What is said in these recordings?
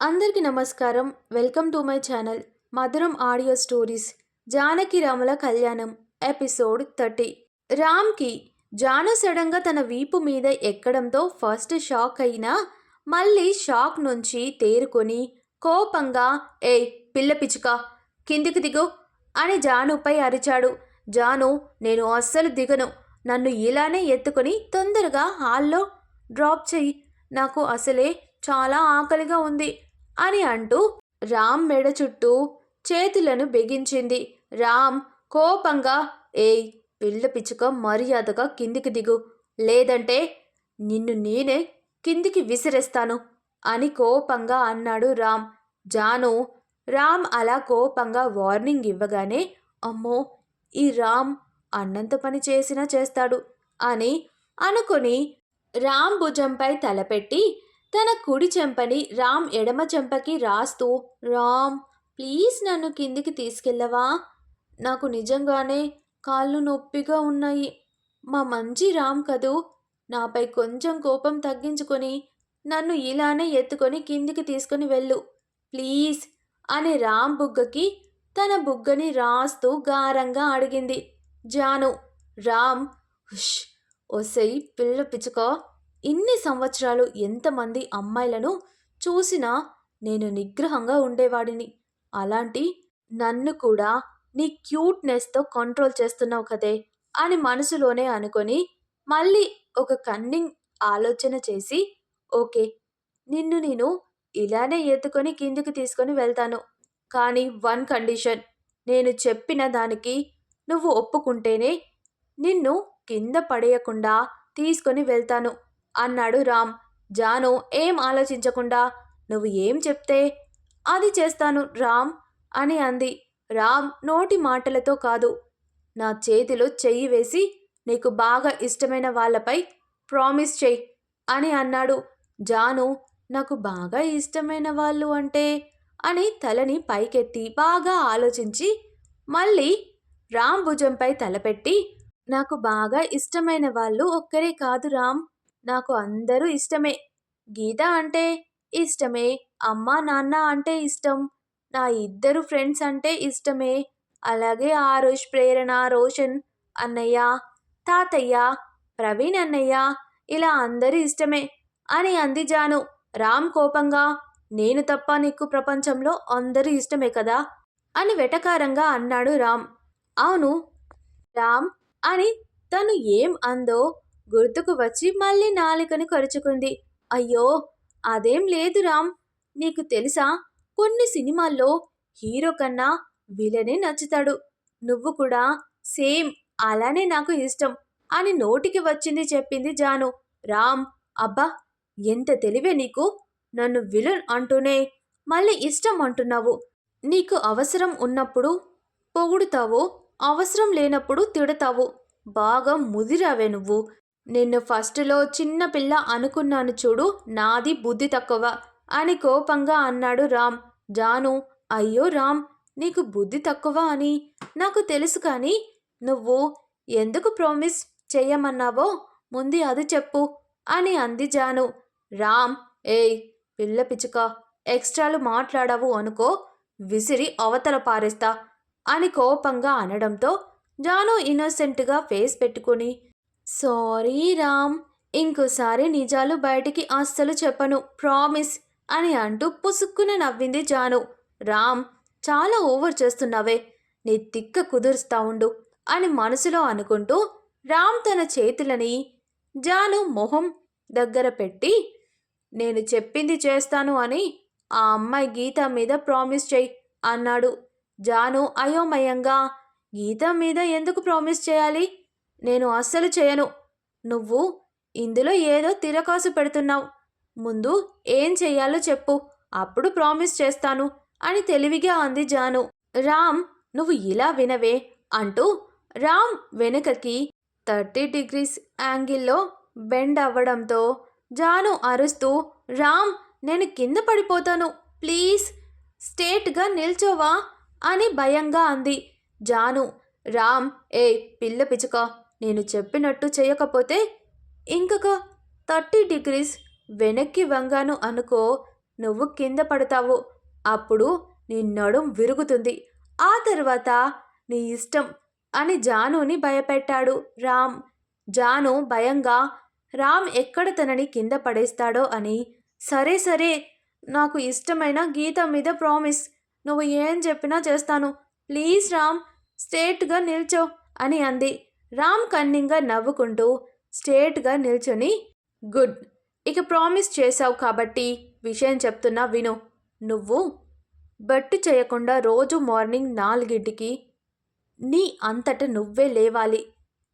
అందరికీ నమస్కారం. Welcome to my channel Madhuram audio stories Janaki రాముల కళ్యాణం ఎపిసోడ్ థర్టీ. రామ్కి జాను సడన్గా తన వీపు మీద ఎక్కడంతో ఫస్ట్ షాక్ అయినా మళ్ళీ షాక్ నుంచి తేరుకొని కోపంగా ఏయ్ పిల్ల పిచ్చుక కిందికి దిగు అని జానుపై అరిచాడు. జాను నేను అస్సలు దిగను. నన్ను ఇలానే ఎత్తుకొని తొందరగా హాల్లో డ్రాప్ చెయ్యి. నాకు అసలే చాలా ఆకలిగా ఉంది. అని అంటూ రామ్ మెడ చుట్టూ చేతులను బిగించింది. రామ్ కోపంగా ఏయ్ పిల్ల పిచ్చుక మర్యాదగా కిందికి దిగు. లేదంటే నిన్ను నేనే కిందికి విసిరేస్తాను అని కోపంగా అన్నాడు రామ్. జాను రామ్ అలా కోపంగా వార్నింగ్ ఇవ్వగానే అమ్మో ఈ రామ్ అన్నంత పని చేసినా చేస్తాడు అని అనుకుని రామ్ భుజంపై తలపెట్టి తన కుడి చెంపని రామ్ ఎడమ చెంపకి రాస్తూ రామ్ ప్లీజ్ నన్ను కిందికి తీసుకెళ్ళవా? నాకు నిజంగానే కాళ్ళు నొప్పిగా ఉన్నాయి. మా మంచి రామ్ కదూ? నాపై కొంచెం కోపం తగ్గించుకొని నన్ను ఇలానే ఎత్తుకొని కిందికి తీసుకొని వెళ్ళు. ప్లీజ్ అని రామ్ బుగ్గకి తన బుగ్గని రాస్తూ గారంగా అడిగింది. జాను రామ్ హుష్ ఒసై పిల్ల పిచ్చుకో. ఇన్ని సంవత్సరాలు ఎంతమంది అమ్మాయిలను చూసినా నేను నిగ్రహంగా ఉండేవాడిని. అలాంటి నన్ను కూడా నీ క్యూట్నెస్తో కంట్రోల్ చేస్తున్నావు కదే అని మనసులోనే అనుకొని మళ్ళీ ఒక కన్నింగ్ ఆలోచన చేసి ఓకే నిన్ను నేను ఇలానే ఎత్తుకొని కిందికి తీసుకొని వెళ్తాను. కానీ వన్ కండిషన్ నేను చెప్పిన దానికి నువ్వు ఒప్పుకుంటేనే నిన్ను కింద పడేయకుండా తీసుకొని వెళ్తాను. అన్నాడు రామ్. జాను ఏం ఆలోచించకుండా నువ్వు ఏం చెప్తే అది చేస్తాను రామ్ అని అంది. రామ్ నోటి మాటలతో కాదు నా చేతిలో చెయ్యి వేసి నీకు బాగా ఇష్టమైన వాళ్ళపై ప్రామిస్ చెయ్యి అని అన్నాడు. జాను నాకు బాగా ఇష్టమైన వాళ్ళు అంటే అని తలని పైకెత్తి బాగా ఆలోచించి మళ్ళీ రామ్ భుజంపై తలపెట్టి నాకు బాగా ఇష్టమైన వాళ్ళు ఒక్కరే కాదు రామ్. నాకు అందరూ ఇష్టమే. గీత అంటే ఇష్టమే అమ్మ నాన్న అంటే ఇష్టం నా ఇద్దరు ఫ్రెండ్స్ అంటే ఇష్టమే. అలాగే ఆరుష్ ప్రేరణ రోషన్ అన్నయ్య తాతయ్య ప్రవీణ్ అన్నయ్య ఇలా అందరూ ఇష్టమే అని అంది జాను. రామ్ కోపంగా నేను తప్ప నీకు ప్రపంచంలో అందరూ ఇష్టమే కదా? అని వెటకారంగా అన్నాడు రామ్. అవును రామ్ అని తను ఏం అందో గుర్తుకు వచ్చి మళ్ళీ నాలుకను కరుచుకుంది. అయ్యో అదేం లేదు రామ్. నీకు తెలుసా కొన్ని సినిమాల్లో హీరో కన్నా విలనే నచ్చుతాడు. నువ్వు కూడా సేమ్ అలానే నాకు ఇష్టం అని నోటికి వచ్చింది చెప్పింది జాను. రామ్ అబ్బా ఎంత తెలివే నీకు? నన్ను విలన్ అంటూనే మళ్ళీ ఇష్టం అంటున్నావు. నీకు అవసరం ఉన్నప్పుడు పొగుడుతావు అవసరం లేనప్పుడు తిడతావు. బాగా ముదిరావే నువ్వు. నిన్ను ఫస్ట్లో చిన్న పిల్ల అనుకున్నాను చూడు నాది బుద్ధి తక్కువ అని కోపంగా అన్నాడు రామ్. జాను అయ్యో రామ్ నీకు బుద్ధి తక్కువ అని? నాకు తెలుసు కానీ నువ్వు ఎందుకు ప్రామిస్ చెయ్యమన్నావో ముందు అది చెప్పు అని అంది జాను. రామ్ ఏయ్ పిల్ల పిచ్చుక ఎక్స్ట్రాలు మాట్లాడవు అనుకో విసిరి అవతల పారేస్తా అని కోపంగా అనడంతో జాను ఇన్నోసెంట్గా ఫేస్ పెట్టుకుని సారీ రామ్ ఇంకోసారి నిజాలు బయటికి అస్సలు చెప్పను ప్రామిస్ అని అంటూ పుసుక్కున నవ్వింది జాను. రామ్ చాలా ఓవర్ చేస్తున్నావే నీ తిక్క కుదురుస్తా ఉండు అని మనసులో అనుకుంటూ రామ్ తన చేతులని జాను మొహం దగ్గర పెట్టి నేను చెప్పింది చేస్తాను అని ఆ అమ్మాయి గీత మీద ప్రామిస్ చెయ్యి అన్నాడు. జాను అయోమయంగా గీత మీద ఎందుకు ప్రామిస్ చేయాలి? నేను అస్సలు చేయను. నువ్వు ఇందులో ఏదో తిరకాసు పెడుతున్నావు. ముందు ఏం చెయ్యాలో చెప్పు. అప్పుడు ప్రామిస్ చేస్తాను అని తెలివిగా అంది జాను. రామ్ నువ్వు ఇలా వినవే అంటూ రామ్ వెనుకకి థర్టీ డిగ్రీస్ యాంగిల్లో బెండ్ అవ్వడంతో జాను అరుస్తూ రామ్ నేను కింద పడిపోతాను. ప్లీజ్ స్టేట్గా నిల్చోవా? అని భయంగా అంది జాను. రామ్ ఏ పిల్ల పిచుక నేను చెప్పినట్టు చేయకపోతే ఇంకొక థర్టీ డిగ్రీస్ వెనక్కి వంగాను అనుకో నువ్వు కింద పడతావు. అప్పుడు నీ నడుం విరుగుతుంది. ఆ తర్వాత నీ ఇష్టం అని జానుని భయపెట్టాడు రామ్. జాను భయంగా రామ్ ఎక్కడ తనని కింద పడేస్తాడో అని సరే సరే నాకు ఇష్టమైన గీత మీద ప్రామిస్ నువ్వు ఏం చెప్పినా చేస్తాను. ప్లీజ్ రామ్ స్ట్రేట్గా నిల్చో అని అంది. రామ్ కన్నింగా నవ్వుకుంటూ స్టేట్గా నిల్చొని గుడ్. ఇక ప్రామిస్ చేశావు కాబట్టి విషయం చెప్తున్నా విను. నువ్వు బట్టు చేయకుండా రోజు మార్నింగ్ నాలుగింటికి నీ అంతట నువ్వే లేవాలి.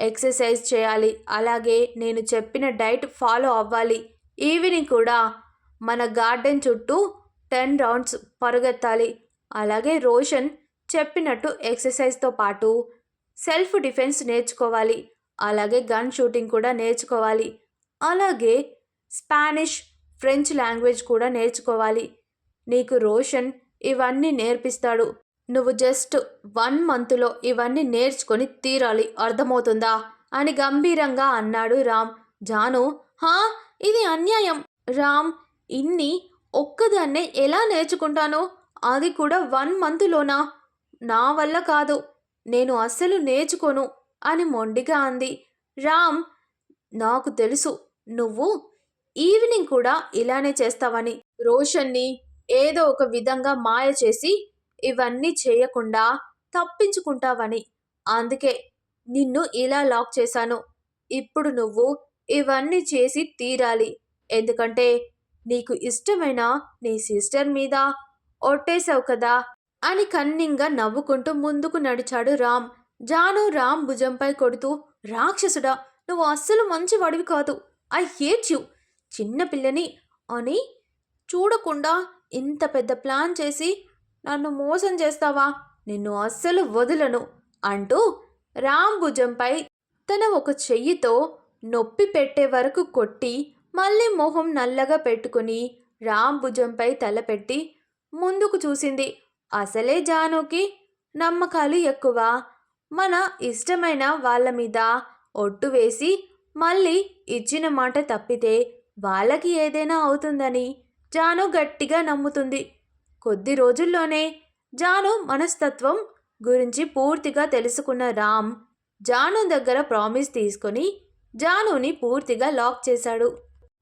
ఎక్సర్సైజ్ చేయాలి. అలాగే నేను చెప్పిన డైట్ ఫాలో అవ్వాలి. ఈవినింగ్ కూడా మన గార్డెన్ చుట్టూ టెన్ రౌండ్స్ పరుగెత్తాలి. అలాగే రోషన్ చెప్పినట్టు ఎక్సర్సైజ్తో పాటు సెల్ఫ్ డిఫెన్స్ నేర్చుకోవాలి. అలాగే గన్ షూటింగ్ కూడా నేర్చుకోవాలి. అలాగే స్పానిష్ ఫ్రెంచ్ లాంగ్వేజ్ కూడా నేర్చుకోవాలి. నీకు రోషన్ ఇవన్నీ నేర్పిస్తాడు. నువ్వు జస్ట్ వన్ మంత్లో ఇవన్నీ నేర్చుకొని తీరాలి. అర్థమవుతుందా? అని గంభీరంగా అన్నాడు రామ్. జాను హా? ఇది అన్యాయం. రామ్ ఇన్ని ఒక్కదాన్నే ఎలా నేర్చుకుంటాను? అది కూడా వన్ మంత్లోనా? నా వల్ల కాదు. నేను అస్సలు నేర్చుకోను అని మొండిగా అంది. రామ్ నాకు తెలుసు నువ్వు ఈవినింగ్ కూడా ఇలానే చేస్తావని. రోషన్ని ఏదో ఒక విధంగా మాయ చేసి ఇవన్నీ చేయకుండా తప్పించుకుంటావని. అందుకే నిన్ను ఇలా లాక్ చేశాను. ఇప్పుడు నువ్వు ఇవన్నీ చేసి తీరాలి. ఎందుకంటే నీకు ఇష్టమైన నీ సిస్టర్ మీద ఒట్టేశావు కదా. అని కన్నింగా నవ్వుకుంటూ ముందుకు నడిచాడు రామ్. జాను రామ్ భుజంపై కొడుతూ రాక్షసుడా నువ్వు అస్సలు మంచి వడివి కాదు. I hate you. చిన్నపిల్లని అని చూడకుండా ఇంత పెద్ద ప్లాన్ చేసి నన్ను మోసం చేస్తావా? నిన్ను అస్సలు వదలను అంటూ రామ్ భుజంపై తన ఒక చెయ్యితో నొప్పి పెట్టే వరకు కొట్టి మళ్ళీ మొహం నల్లగా పెట్టుకుని రామ్ భుజంపై తలపెట్టి ముందుకు చూసింది. అసలే జానుకి నమ్మకాలు ఎక్కువ. మన ఇష్టమైన వాళ్ళ మీద ఒట్టు వేసి మళ్ళీ ఇచ్చిన మాట తప్పితే వాళ్ళకి ఏదైనా అవుతుందని జాను గట్టిగా నమ్ముతుంది. కొద్ది రోజుల్లోనే జాను మనస్తత్వం గురించి పూర్తిగా తెలుసుకున్న రామ్ జాను దగ్గర ప్రామిస్ తీసుకొని జానుని పూర్తిగా లాక్ చేశాడు.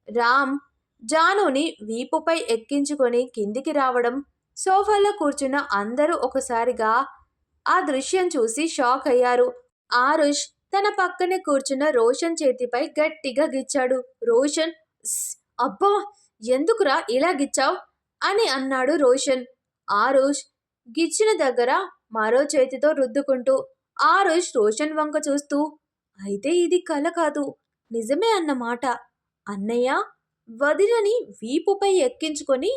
రామ్ జానుని వీపుపై ఎక్కించుకొని కిందికి రావడం సోఫాలో కూర్చున్న అందరూ ఒకసారిగా ఆ దృశ్యం చూసి షాక్ అయ్యారు. ఆరుష్ తన పక్కనే కూర్చున్న రోషన్ చేతిపై గట్టిగా గిచ్చాడు. రోషన్ అబ్బా ఎందుకురా ఇలా గిచ్చావ్? అని అన్నాడు రోషన్. ఆరుష్ గిచ్చిన దగ్గర మరో చేతితో రుద్దుకుంటూ ఆరుష్ రోషన్ వంక చూస్తూ అయితే ఇది కల కాదు నిజమే అన్నమాట. అన్నయ్య వదిలని వీపుపై ఎక్కించుకొని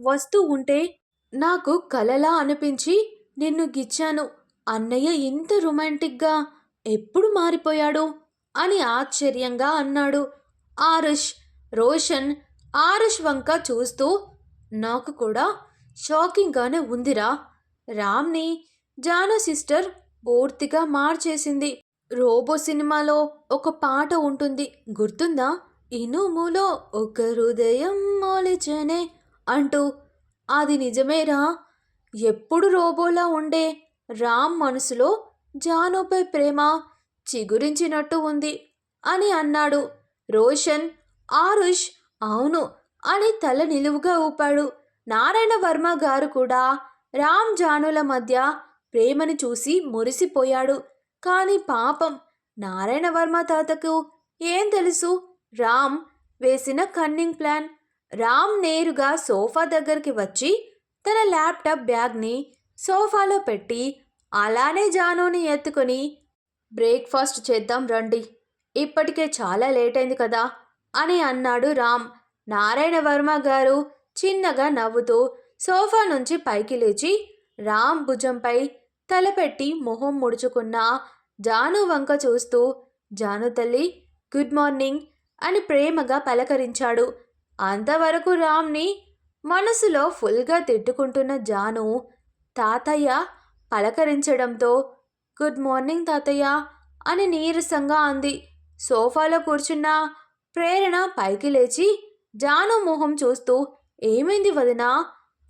వస్తూ ఉంటే నాకు కలలా అనిపించి నిన్ను గిచ్చాను. అన్నయ్య ఇంత రొమాంటిక్గా ఎప్పుడు మారిపోయాడు? అని ఆశ్చర్యంగా అన్నాడు. ఆరుష్ రోషన్ ఆరుష్ వంక చూస్తూ నాకు కూడా షాకింగ్గానే ఉందిరా. రామ్ని జాను సిస్టర్ పూర్తిగా మార్చేసింది. రోబో సినిమాలో ఒక పాట ఉంటుంది. గుర్తుందా? ఇనుములో ఒక హృదయం మోలిచనే అంటూ అది నిజమేరా? ఎప్పుడు రోబోలా ఉండే? రామ్ మనసులో జానుపై ప్రేమ చిగురించినట్టు ఉంది అని అన్నాడు. రోషన్ ఆరుష్ అవును అని తల నిలువుగా ఊపాడు. నారాయణ వర్మ గారు కూడా రామ్ జానుల మధ్య ప్రేమని చూసి మురిసిపోయాడు. కానీ పాపం నారాయణ వర్మ తాతకు ఏం తెలుసు? రామ్ వేసిన కన్నింగ్ ప్లాన్ రామ్ నేరుగా సోఫా దగ్గరికి వచ్చి తన ల్యాప్టాప్ బ్యాగ్ని సోఫాలో పెట్టి అలానే జానుని ఎత్తుకొని బ్రేక్ఫాస్ట్ చేద్దాం రండి. ఇప్పటికే చాలా లేట్ అయింది కదా అని అన్నాడు రామ్. నారాయణ వర్మ గారు చిన్నగా నవ్వుతూ సోఫా నుంచి పైకి లేచి రామ్ భుజంపై తలపెట్టి మొహం ముడుచుకున్న జాను వంక చూస్తూ జాను తల్లి గుడ్ మార్నింగ్ అని ప్రేమగా పలకరించాడు. అంతవరకు రామ్ని మనసులో ఫుల్గా తిట్టుకుంటున్న జాను తాతయ్య పలకరించడంతో గుడ్ మార్నింగ్ తాతయ్య అని నీరసంగా అంది. సోఫాలో కూర్చున్న ప్రేరణ పైకి లేచి జాను మొహం చూస్తూ ఏమైంది వదినా?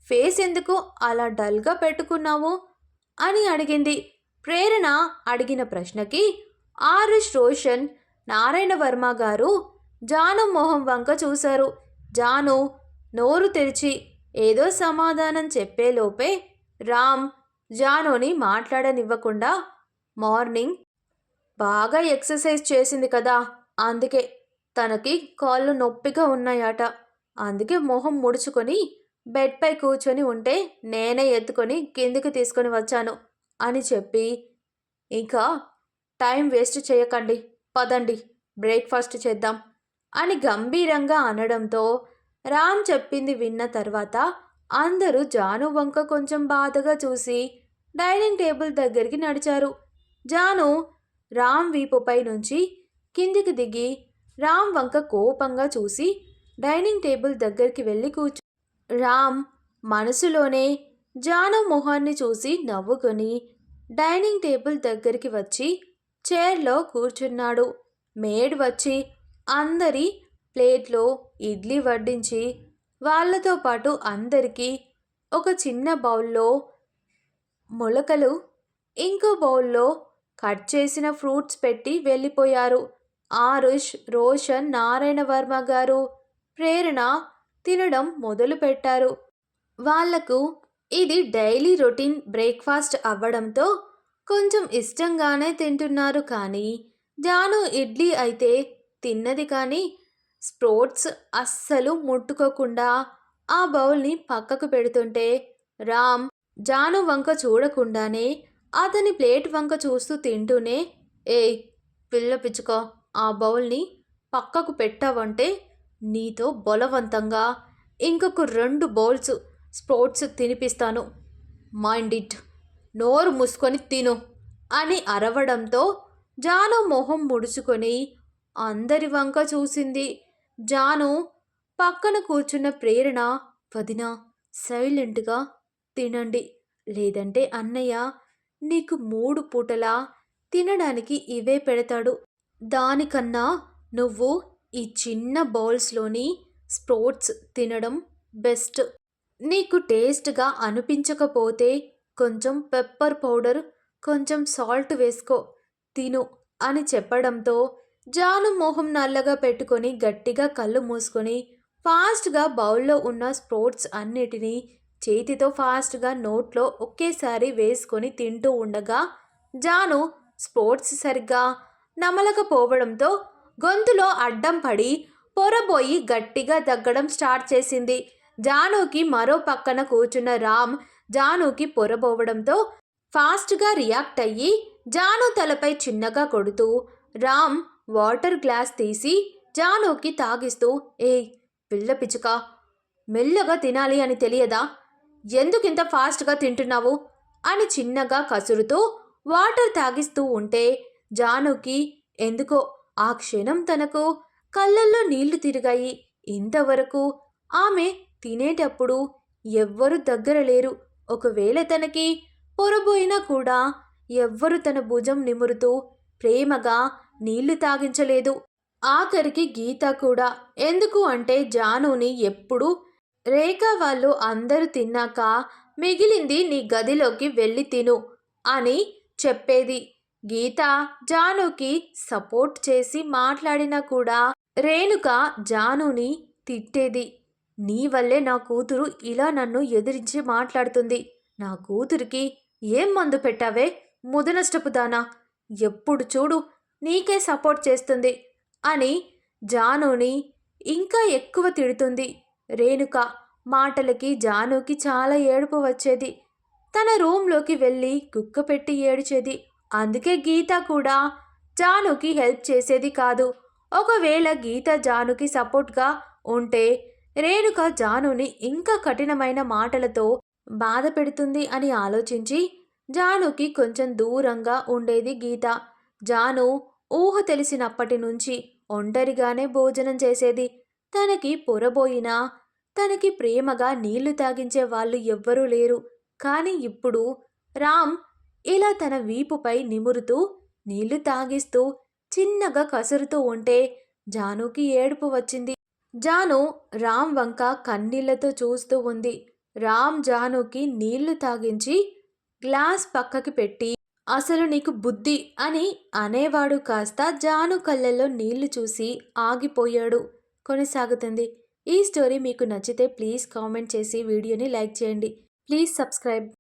ఫేస్ ఎందుకు అలా డల్గా పెట్టుకున్నావు? అని అడిగింది. ప్రేరణ అడిగిన ప్రశ్నకి ఆరుష్ రోషన్ నారాయణ వర్మ గారు జాను మొహం వంక చూశారు. జాను నోరు తెరిచి ఏదో సమాధానం చెప్పేలోపే రామ్ జానుని మాట్లాడనివ్వకుండా మార్నింగ్ బాగా ఎక్సర్సైజ్ చేసింది కదా అందుకే తనకి కాళ్ళు నొప్పిగా ఉన్నాయట. అందుకే మొహం ముడుచుకొని బెడ్పై కూర్చొని ఉంటే నేనే ఎత్తుకొని కిందికి తీసుకొని వచ్చాను అని చెప్పి ఇంకా టైం వేస్ట్ చేయకండి పదండి బ్రేక్ఫాస్ట్ చేద్దాం. అని గంభీరంగా అనడంతో రామ్ చెప్పింది విన్న తర్వాత అందరూ జాను వంక కొంచెం బాధగా చూసి డైనింగ్ టేబుల్ దగ్గరికి నడిచారు. జాను రామ్ వీపుపై నుంచి కిందికి దిగి రామ్ వంక కోపంగా చూసి డైనింగ్ టేబుల్ దగ్గరికి వెళ్ళి కూర్చు. రామ్ మనసులోనే జాను మొహాన్ని చూసి నవ్వుకొని డైనింగ్ టేబుల్ దగ్గరికి వచ్చి చైర్లో కూర్చున్నాడు. మేడ్ వచ్చి అందరి ప్లేట్లో ఇడ్లీ వడ్డించి వాళ్ళతో పాటు అందరికీ ఒక చిన్న బౌల్లో మొలకలు ఇంకో బౌల్లో కట్ చేసిన ఫ్రూట్స్ పెట్టి వెళ్ళిపోయారు. ఆరుష్ రోషన్ నారాయణ వర్మ గారు ప్రేరణ తినడం మొదలుపెట్టారు వాళ్ళకు ఇది డైలీ రొటీన్ బ్రేక్ఫాస్ట్ అవ్వడంతో కొంచెం ఇష్టంగానే తింటున్నారు కానీ జాను ఇడ్లీ అయితే తిన్నది కానీ స్ప్రోట్స్ అస్సలు ముట్టుకోకుండా ఆ బౌల్ని పక్కకు పెడుతుంటే రామ్ జాను వంక చూడకుండానే అతని ప్లేట్ వంక చూస్తూ తింటూనే ఏయ్ పిల్ల పిచ్చుకో ఆ బౌల్ని పక్కకు పెట్టావంటే నీతో బలవంతంగా ఇంకొక రెండు బౌల్స్ స్పోర్ట్స్ తినిపిస్తాను. మైండ్ ఇట్ నోరు మూసుకొని తిను అని అరవడంతో జాను మొహం ముడుచుకొని అందరి వంక చూసింది. జాను పక్కన కూర్చున్న ప్రేరణ వదిన సైలెంట్గా తినండి. లేదంటే అన్నయ్య నీకు మూడు పూటలా తినడానికి ఇవే పెడతాడు. దానికన్నా నువ్వు ఈ చిన్న బౌల్స్లోని స్ప్రోట్స్ తినడం బెస్ట్. నీకు టేస్ట్గా అనిపించకపోతే కొంచెం పెప్పర్ పౌడర్ కొంచెం సాల్ట్ వేసుకో తిను అని చెప్పడంతో జాను మొహం నల్లగా పెట్టుకొని గట్టిగా కళ్ళు మూసుకొని ఫాస్ట్గా బౌల్లో ఉన్న స్ప్రోట్స్ అన్నిటినీ చేతితో ఫాస్ట్గా నోట్లో ఒకేసారి వేసుకొని తింటూ ఉండగా జాను స్పోర్ట్స్ సరిగ్గా నమలకపోవడంతో గొంతులో అడ్డం పడి పొరబోయి గట్టిగా దగ్గడం స్టార్ట్ చేసింది. జానుకి మరో పక్కన కూర్చున్న రామ్ జానుకి పొరబోవడంతో ఫాస్ట్గా రియాక్ట్ అయ్యి జాను తలపై చిన్నగా కొడుతూ రామ్ వాటర్ గ్లాస్ తీసి జానుకి తాగిస్తూ ఏయ్ పిల్ల పిచ్చుక మెల్లగా తినాలి అని తెలియదా? ఎందుకింత ఫాస్ట్గా తింటున్నావు? అని చిన్నగా కసురుతూ వాటర్ తాగిస్తూ ఉంటే జానుకి ఎందుకో ఆ క్షణం తనకు కళ్ళల్లో నీళ్ళు తిరిగాయి. ఇంతవరకు ఆమె తినేటప్పుడు ఎవ్వరు దగ్గర లేరు. ఒకవేళ తనకి పొరబోయినా కూడా ఎవ్వరు తన భుజం నిమురుతూ ప్రేమగా నీళ్ళు తాగించలేదు. ఆఖరికి గీత కూడా. ఎందుకు అంటే జానుని ఎప్పుడు రేఖ వాళ్ళు అందరూ తిన్నాక మిగిలింది నీ గదిలోకి వెళ్ళి తిను అని చెప్పేది. గీత జానుకి సపోర్ట్ చేసి మాట్లాడినా కూడా రేణుక జానుని తిట్టేది. నీ వల్లే నా కూతురు ఇలా నన్ను ఎదిరించి మాట్లాడుతుంది. నా కూతురికి ఏం మందు పెట్టావే? ముదనష్టపుదానా? ఎప్పుడు చూడు నీకే సపోర్ట్ చేస్తుంది అని జానుని ఇంకా ఎక్కువ తిడుతుంది. రేణుక మాటలకి జానుకి చాలా ఏడుపు వచ్చేది. తన రూమ్లోకి వెళ్ళి కుక్క పెట్టి ఏడిచేది. అందుకే గీత కూడా జానుకి హెల్ప్ చేసేది కాదు. ఒకవేళ గీత జానుకి సపోర్ట్గా ఉంటే రేణుక జానుని ఇంకా కఠినమైన మాటలతో బాధ పెడుతుంది అని ఆలోచించి జానుకి కొంచెం దూరంగా ఉండేది గీత. జాను ఊహ తెలిసినప్పటి నుంచి ఒంటరిగానే భోజనం చేసేది. తనకి పొరబోయినా తనకి ప్రేమగా నీళ్ళు తాగించే వాళ్ళు ఎవ్వరూ లేరు. కానీ ఇప్పుడు రామ్ ఇలా తన వీపుపై నిమురుతూ నీళ్ళు తాగిస్తూ చిన్నగా కసురుతూ ఉంటే జానుకి ఏడుపు వచ్చింది. జాను రామ్ వంక కన్నీళ్ళతో చూస్తూ ఉంది. రామ్ జానుకి నీళ్ళు తాగించి గ్లాస్ పక్కకి పెట్టి అసలు నీకు బుద్ధి అని అనేవాడు కాస్త జాను కళ్ళల్లో నీళ్ళు చూసి ఆగిపోయాడు. కొనసాగుతుంది. ఈ స్టోరీ మీకు నచ్చితే ప్లీజ్ కామెంట్ చేసి వీడియోని లైక్ చేయండి. Please subscribe.